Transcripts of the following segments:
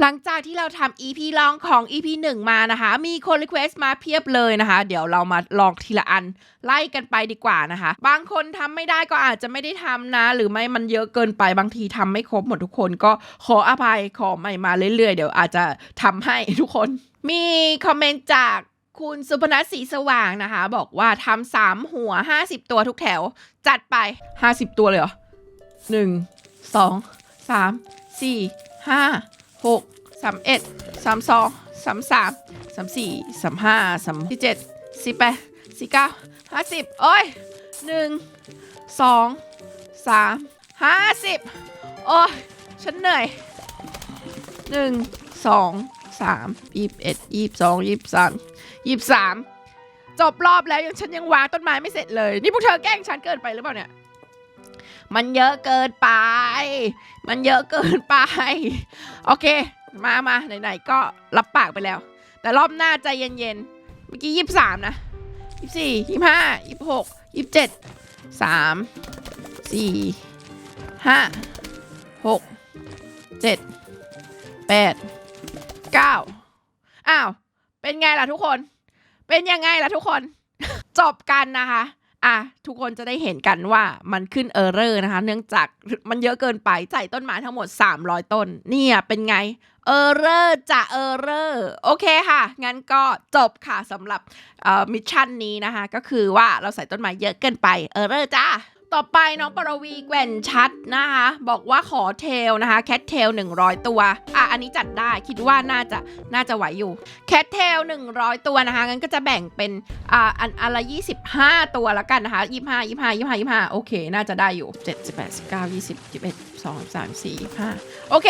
หลังจากที่เราทำ EP ลองของ EP 1 มานะคะ มีคนรีเควสต์มาเพียบเลยนะคะ เดี๋ยวเรามาลองทีละอันไล่กันไปดีกว่านะคะ บางคนทำไม่ได้ก็อาจจะไม่ได้ทำนะ หรือไม่มันเยอะเกินไปบางทีทำไม่ครบหมดทุกคนก็ขออภัยขอใหม่มาเรื่อยๆ เดี๋ยวอาจจะทำให้ทุกคน มีคอมเมนต์จากคุณสุพนัสสีสว่างนะคะ บอกว่าทำสามหัว 50 ตัวทุกแถว จัดไป 50 ตัวเลยเหรอหนึ่งสองสามสี่ห้า หกสามเอ็ดสามสองสามสามสามสี่สามห้าสามสี่เจ็ดสี่แปดสี่เก้าห้าสิบโอ้ยหนึ่งสองสามห้าสิบโอ้ยฉันเหนื่อยหนึ่งสองสามยี่สิบเอ็ดยี่สิบสองยี่สิบสามยี่สิบสามจบรอบแล้วยังฉันยังวางต้นไม้ไม่เสร็จเลย นี่พวกเธอแกล้งฉันเกินไปหรือเปล่าเนี่ย มันเยอะเกินไป มันเยอะเกินไป โอเค มามาไหนๆก็รับปากไปแล้ว แต่รอบหน้าใจเย็นๆ เมื่อกี้ยี่สามนะยี่สี่ยี่ห้ายี่หกยี่เจ็ดสามสี่ห้าหกเจ็ดแปดเก้าอ้าว เป็นไงล่ะทุกคน เป็นยังไงล่ะทุกคน จบกันนะคะ อะทุกคนจะได้เห็นกันว่ามันขึ้นเออร์เรอร์นะคะ เนื่องจากมันเยอะเกินไปใส่ต้นไม้ทั้งหมด 300 ต้น เนี่ยเป็นไงเออร์เรอร์จะเออร์เรอร์โอเคค่ะ งั้นก็จบค่ะสำหรับมิชชั่นนี้นะคะ ก็คือว่าเราใส่ต้นไม้เยอะเกินไปเออร์เรอร์จ้า ต่อไปน้องปรวีแกว่นชัดนะคะ บอกว่าขอเทลนะคะแคทเทล100 ตัว อะ อันนี้จัดได้คิดว่าน่าจะน่าจะไหวอยู่แคทเทล100 ตัวนะคะงั้นก็จะแบ่งเป็นอ่าอันอันละ25 ตัวแล้วกันนะคะ25 25 25 25โอเค น่าจะได้อยู่7 8 19 20 21 2 3 4 25โอเค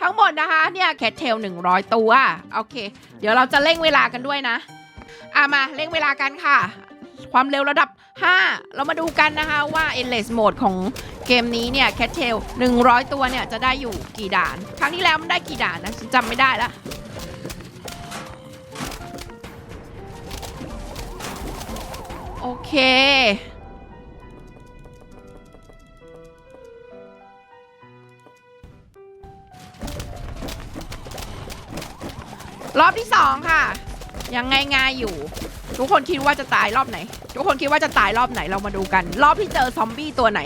ทั้งหมดนะคะเนี่ยแคทเทล100 ตัวโอเค เดี๋ยวเราจะเร่งเวลากันด้วยนะอะมาเร่งเวลากันค่ะ ความเร็วระดับ 5 เรามาดูกันนะคะว่า endless mode ของเกมนี้เนี่ยแคทเทล100 ตัวเนี่ย จะได้อยู่กี่ด่าน ครั้งที่แล้วมันได้กี่ด่านนะฉันจำไม่ได้ละโอเค รอบที่สองค่ะ ยังง่ายๆอยู่ ทุกคนคิดว่าจะตายรอบไหน ทุกคนคิดว่าจะตายรอบไหนเรามาดูกัน รอบที่เจอซอมบี้ตัวไหน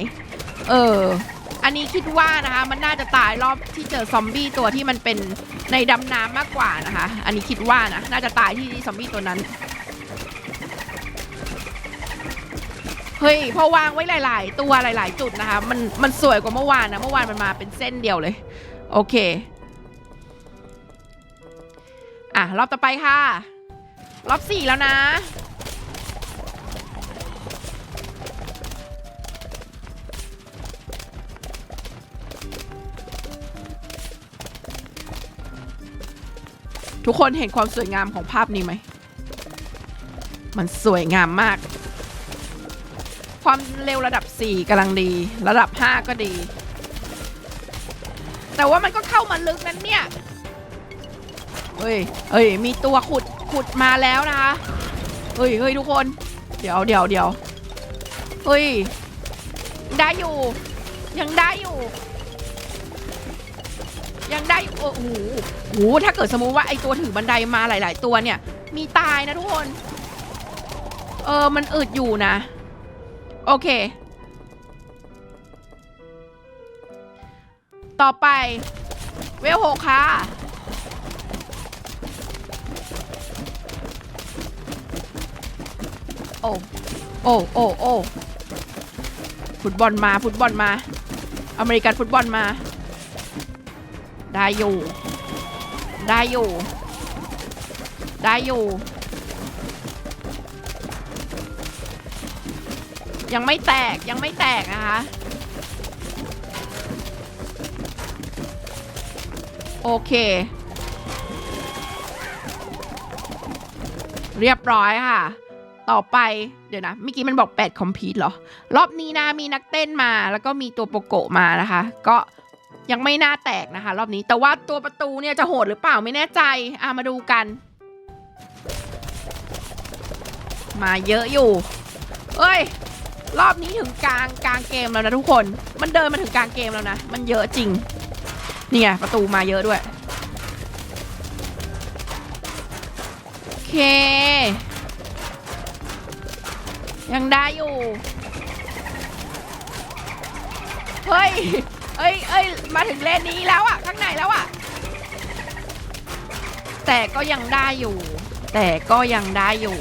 เออ อันนี้คิดว่านะคะมันน่าจะตายรอบที่เจอซอมบี้ตัวที่มันเป็นในดำน้ำมากกว่านะคะ อันนี้คิดว่านะน่าจะตายที่ซอมบี้ตัวนั้นเฮ้ยพอวางไว้หลาย ๆ ตัวหลาย ๆ จุดนะคะ มันมันสวยกว่าเมื่อวานนะเมื่อวานมันมาเป็นเส้นเดียวเลย โอเค อะรอบต่อไปค่ะ รอบสี่แล้วนะ ทุกคนเห็นความสวยงามของภาพนี้ไหม มันสวยงามมาก ความเร็วระดับ 4กำลังดี ระดับ 5 ก็ดี แต่ว่ามันก็เข้ามาลึกนั้นเนี่ย เฮ้ยเฮ้ย มีตัวขุดขุดมาแล้วนะคะเฮ้ยเฮ้ยทุกคน เดี๋ยวเดี๋ยวเดี๋ยวเฮ้ย ได้อยู่ ยังได้อยู่ ยังได้อยู่โอ้โหโอ้โหถ้าเกิดสมมุติว่าไอตัวถือบันไดมาหลาย ๆ ตัวเนี่ย มีตายนะทุกคน เออ มันอึดอยู่นะ โอเค ต่อไป เวลหกค่ะ โอ้โอ้โอ้โอ้ฟุตบอลมาฟุตบอลมา อเมริกันฟุตบอลมา ได้อยู่ ได้อยู่ ได้อยู่ ยังไม่แตกยังไม่แตกนะคะโอเค เรียบร้อยค่ะ ต่อไปเดี๋ยวนะเมื่อกี้มันบอก 8 คอมพิวต์เหรอ รอบนี้นะมีนักเต้นมา แล้วก็มีตัวโปโกมานะคะ ก็ยังไม่น่าแตกนะคะ รอบนี้แต่ว่าตัวประตูเนี่ยจะโหดหรือเปล่าไม่แน่ใจอะมาดูกัน มาเยอะอยู่ เอ้ย รอบนี้ถึงกลางกลางเกมแล้วนะทุกคน มันเดินมาถึงกลางเกมแล้วนะ มันเยอะจริงนี่ไงประตูมาเยอะด้วยโอเค ยังได้อยู่ เฮ้ย เอ้ยเอ้ย มาถึงเลนนี้แล้วอะข้างในแล้วอะแต่ก็ยังได้อยู่ แต่ก็ยังได้อยู่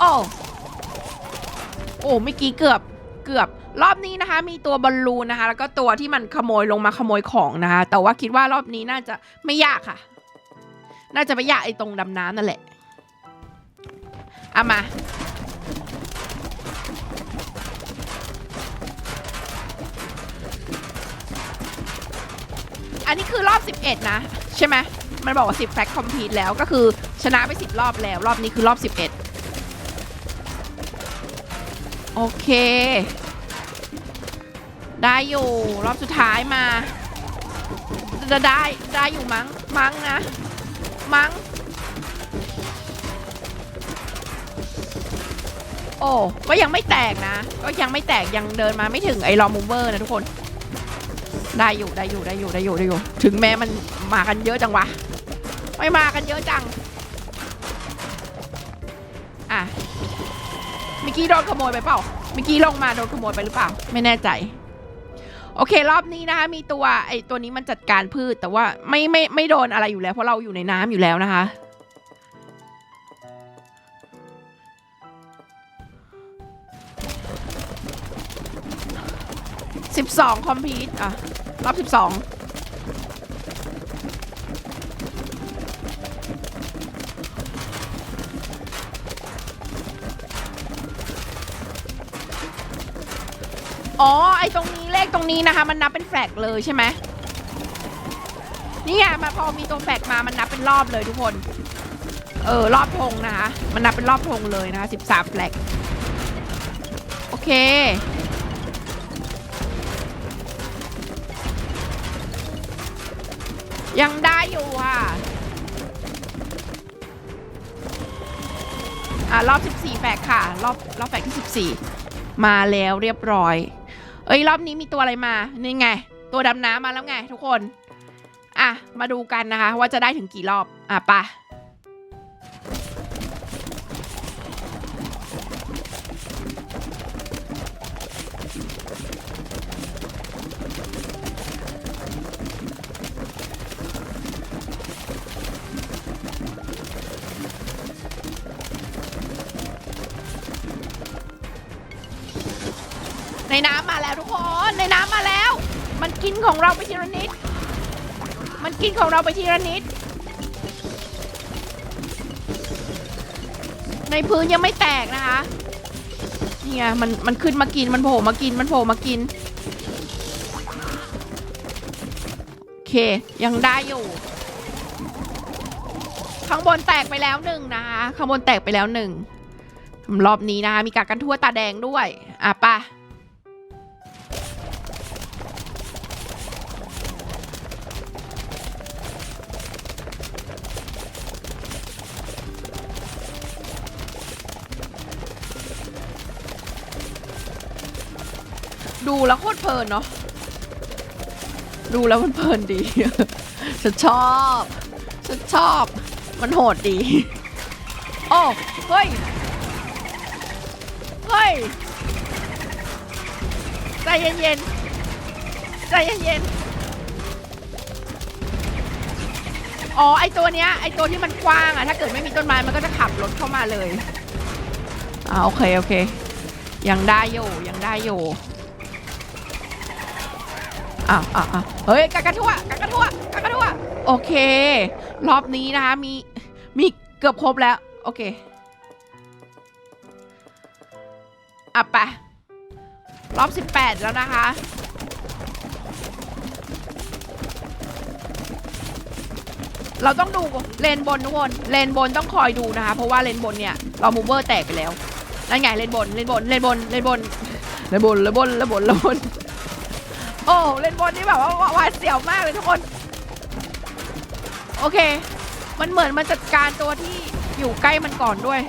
โอ้ โอ้ เมื่อกี้เกือบ เกือบ รอบนี้นะคะ มีตัวบอลลูนนะคะ แล้วก็ตัวที่มันขโมยลงมาขโมยของนะคะ แต่ว่าคิดว่ารอบนี้น่าจะไม่ยากค่ะ น่าจะไม่ยากไอ้ตรงดำน้ำนั่นแหละเอามา อันนี้คือรอบ 11 นะ ใช่ไหมมันบอกว่า 10 แฟกคอมพลีทแล้วก็คือชนะไป 10 รอบแล้ว รอบนี้คือรอบ 11 โอเค ได้อยู่ รอบสุดท้ายมา จะได้ได้อยู่มั้งมั้งนะ มั้ง โอ้ก็ยังไม่แตกนะ ก็ยังไม่แตกยังเดินมาไม่ถึงไอ้ลอมูเวอร์นะทุกคน ได้อยู่ได้อยู่ได้อยู่ได้อยู่ได้อยู่ ถึงแม้มันมากันเยอะจังวะ ไม่มากันเยอะจัง อะเมื่อกี้โดนขโมยไปเปล่าเมื่อกี้ลงมาโดนขโมยไปหรือเปล่า ไม่แน่ใจ โอเค รอบนี้นะคะมีตัวไอตัวนี้มันจัดการพืช แต่ว่าไม่ไม่ไม่โดนอะไรอยู่แล้วเพราะเราอยู่ในน้ำอยู่แล้วนะคะ สิบสองคอมพีทอะ รอบสิบสอง อ๋อ ไอตรงนี้เลขตรงนี้นะคะ มันนับเป็นแฟลกเลยใช่ไหมนี่ไงมาพอมีตัวแฟลกมามันนับเป็นรอบเลยทุกคน เออ รอบธงนะคะ มันนับเป็นรอบธงเลยนะคะสิบสามแฟลกโอเค ยังได้อยู่ค่ะอ่ารอบ 14 แฟกค่ะ รอบรอบแฟกที่ 14 มาแล้วเรียบร้อย เอ้ยรอบนี้มีตัวอะไรมานี่ไง ตัวดำน้ำมาแล้วไงทุกคน อะ มาดูกันนะคะ ว่าจะได้ถึงกี่รอบ อะไปะ นในน้ำมาแล้ว มันกินของเราไปทีละนิด มันกินของเราไปทีละนิด ในพื้นยังไม่แตกนะคะ เนี่ยมันมันขึ้นมากินมันโผล่มากินมันโผล่มากิน โอเค ยังได้อยู่ข้างบนแตกไปแล้วหนึ่งนะคะข้างบนแตกไปแล้วหนึ่งรอบนี้นะคะมีกากันทั่วตาแดงด้วย อะป่ะ ดูแล้วโคตรเพลินเนาะดูแล้วมันเพลินดี ฉันชอบฉันชอบ มันโหดดีโอ้เฮ้ยเฮ้ยใจเย็นๆใจเย็นๆอ๋อไอตัวเนี้ยไอตัวที่มันกว้างอะถ้าเกิดไม่มีต้นไม้มันก็จะขับรถเข้ามาเลยอ่าโอเคโอเค ยังได้อยู่ยังได้อยู่ อ้าวอ้าวอ้าวเฮ้ยกากระทั่วกากระทั่วกากระทั่วโอเค รอบนี้นะคะมีมีเกือบครบแล้ว โอเคอะไปรอบ 18 แล้วนะคะ เราต้องดูเลนบนทุกคนเลนบนต้องคอยดูนะคะ เพราะว่าเลนบนเนี่ย เรามูเวอร์แตกไปแล้ว นั่นไงเลนบนเลนบนเลนบนเลนบนเลนบนเลนบนเลนบน โอ้เล่นบนนี่แบบว่าหวาดเสียวมากเลยทุกคน โอเค มันเหมือนมันจัดการตัวที่อยู่ใกล้มันก่อนด้วย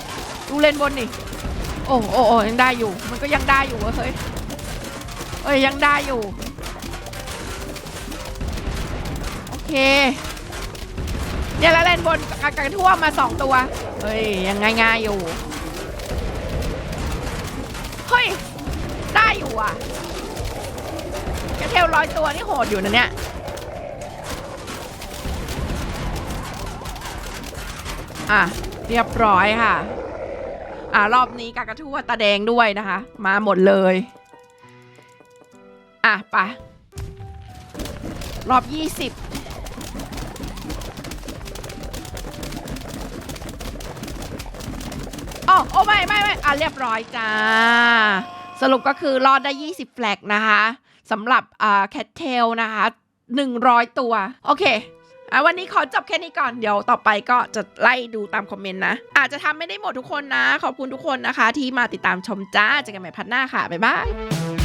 ดูเล่นบนนี่โอ้โอ้โอ้ยังได้อยู่ มันก็ยังได้อยู่เว้ยเฮ้ยเอ้ยยังได้อยู่ โอเค เนี่ยแล้วเล่นบนกระทั่วมาสองตัวเฮ้ยยังง่ายๆอยู่ เฮ้ย ได้อยู่อะ แคทเทลร้อยตัวนี่โหดอยู่นะเนี่ย อะ เรียบร้อยค่ะ อ่ารอบนี้กากระทั่วตาแดงด้วยนะคะ มาหมดเลย อะไปะรอบ20อ๋อโอ้ไม่ไม่ไม่อะเรียบร้อยจ้า สรุปก็คือรอดได้ 20 แฟลกนะคะ สำหรับอ่าแคทเทลนะคะ 100 ตัว โอเคอะวันนี้ขอจบแค่นี้ก่อน เดี๋ยวต่อไปก็จะไล่ดูตามคอมเมนต์นะ อาจจะทำไม่ได้หมดทุกคนนะ ขอบคุณทุกคนนะคะ ที่มาติดตามชมจ้าเจอกันใหม่พัดหน้าค่ะ บ๊ายบาย